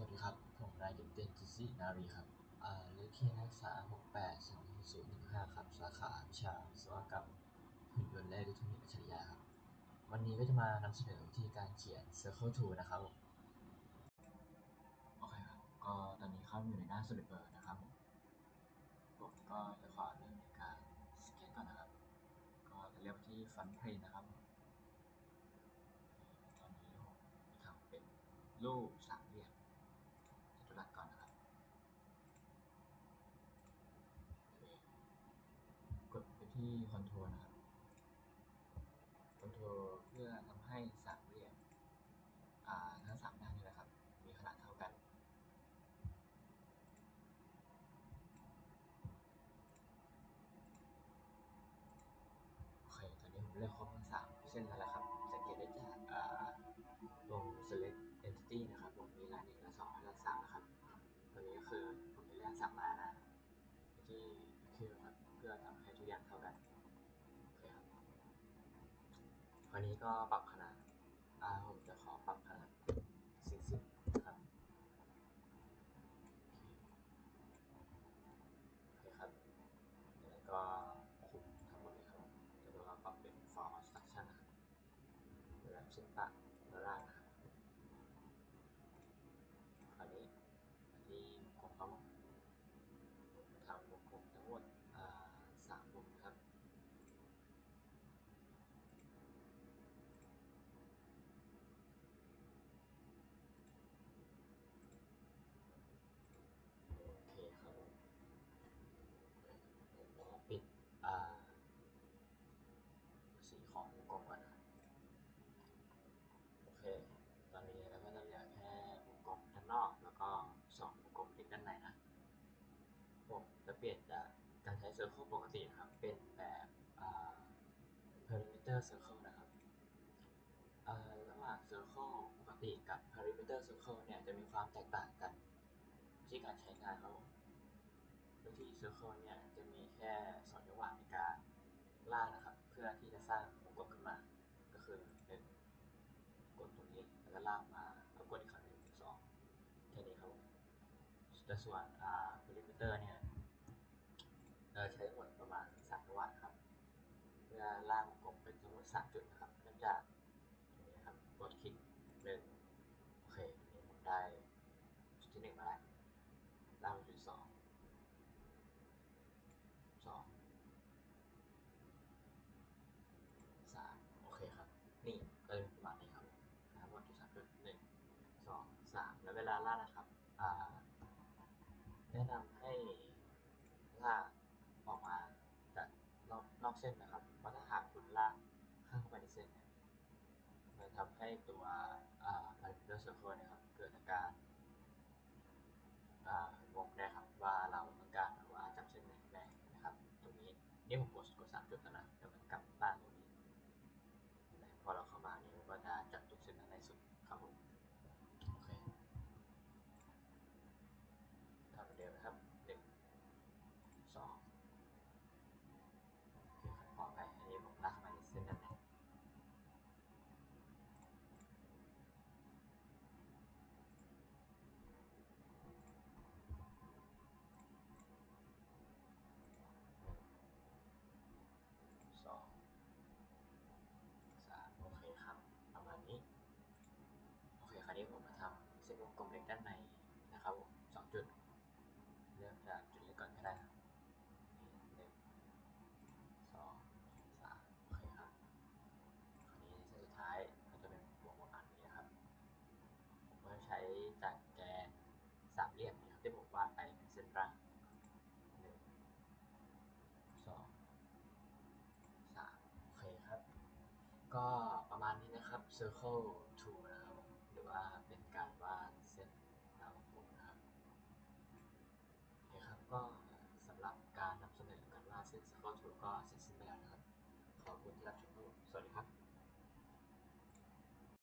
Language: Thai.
วัสดีครับ ผมนายเด็กเด่นจิซินารีครับเลขที่นักศึกษา 68 2015 ครับ สาขาวิชาวิศวกรรมหุ่นยนต์และอิเล็กทรอนิกส์อัจฉริยะครับ วันนี้ก็จะมานำเสนอวิธีการเขียน Circle Tool นะครับผมโอเคครับ ก็ตอนนี้เข้าอยู่ในหน้า s o l i d w o r k นะครับผมผมก็จะขอเริ่มในการสเก็ตก่อนนะครับ ก็จะเลือกที่ Front Plane นะครับ ตอนนี้ผมทำเป็นรูปสามเหลี่ยมจัตุรัสก่อนนะครับโอเคกด ไปที่ Control นะครับ Control เพื่อทำให้สามเหลี่ยมทั้งสามด้านนี้นะครับ มีขนาดเท่ากันโอเคตอนนี้ผมเลือกครบทั้งสามเส้นแล้วนะครับ สังเกตได้จากอ่าตรง select entity นะครับผมมีลายหนึ่งและสองและสามนะครับ ตัวนี้ก็คือผมจะเลือกสามมานะที่ อันนี้ก็ปรับขนาดอ่าผมจะขอปรับขนาด 40นะครับโอเคครับแล้วก็คุมทั้งหมดเลยครับแล้วก็ปรับเป็น for structure นะครับแบบสิบปะแล้วลางนะครับคราวนี้มาที่วงกลมครับผมทำวงกลมทั้งหมดอ่าสามวงนะครับ โอเคครับผมผมขอปิดอ่าสี ของวงกลมก่อนนะโอเค ตอนนี้เราก็จะเหลือแค่วงกลมด้านนอก แล้วก็สองวงกลมติดด้านในนะผมจะเปลี่ยนจากการใช้ circle ปกตินะครับ เป็นแบบ perimeter circle นะครับระหว่าง circle ปกติกับ perimeter circle เนี่ยจะมีความแตกต่างกันที่การใช้งานครับผมโดยที่ Circle เนี่ยจะมีแค่สองจังหวะในการล่ากนะครับ เพื่อที่จะสร้างวงกลมขึ้นมา ก็คือหนึ่งกดตรงนี้แลากมาแล้วกดอีกครั้งหนึ่งสองแค่นี้ครับแต่ส่วนอ่า perimeter เนี่ยเราใช้หมดประมาณสามวันครับ เพื่อล่างกลมเป็นทั้งหมดสามจุดนะครับเริ่มจากตรงนี้ครับกดคลิกหนึ่งโอเคนี้ผมได้จุดที่หนึ่งมาแล้ว ล่างไปจุดสองสองสามโอเคครับ นี่ก็จะเป็นประมาณนี้ครับทั้งหมดจุดสามจุดหนึ่งสองสามแล้ว เวลาล่ากนะครับ แนะนำให้ลากออกมาจากนอกนอกเส้นนะครับ เพราะถ้าหากคุณลากข้าเข้าไปในเส้นเนี่ยมันทำให้ตัวอ่า parameter circle เนะครับ เกิดอาการงงได้ครับว่าเราต้องการว่าจำเส้นไหนได้นะครับ ตรงนี้นี่ผมกดกดสามจุดแล้วนะเดี๋ยวมับบ้านตรงนี้เห็นไหมพอเราเข้ามานี่มันก็จะจับตรงเส้นนั้นในสุดครับผมโอเคทำ เหมือนเดิมนะครับหนึ่งสองโอเคครับพอไปอันนี้ผมลากมาในเส้นนั้นนะสองสามโอเคครับ ประมาณนี้ โอเค คราวนี้ผมมาทำเส้นวงกลมเล็กด้านในนะครับผมสองจุด เริ่มจากจุดเล็กก่อนก็ได้ครับนี่หนึ่งสองสามโอเคครับ คราวนี้เส้นสุดท้ายก็จะเป็นวงประมาณนี้นะครับ ผมก็ใช้จากแกนสามเหลี่ยมนะครับที่ผมวาดไปเป็นเส้นร่างหนึ่งสองสามโอเคครับ ก็ประมาณนี้นะครับ Circle to นะครับผมหรือว่าเป็นการวาดเส้นดาวกลมนะครับนี่ครับก็สำหรับการนำเสนอการวาดเส้น Circle to ก็เสร็จสิ้นไปแล้วนะครับ ขอบคุณที่รับชมทุกสวัสดีครับ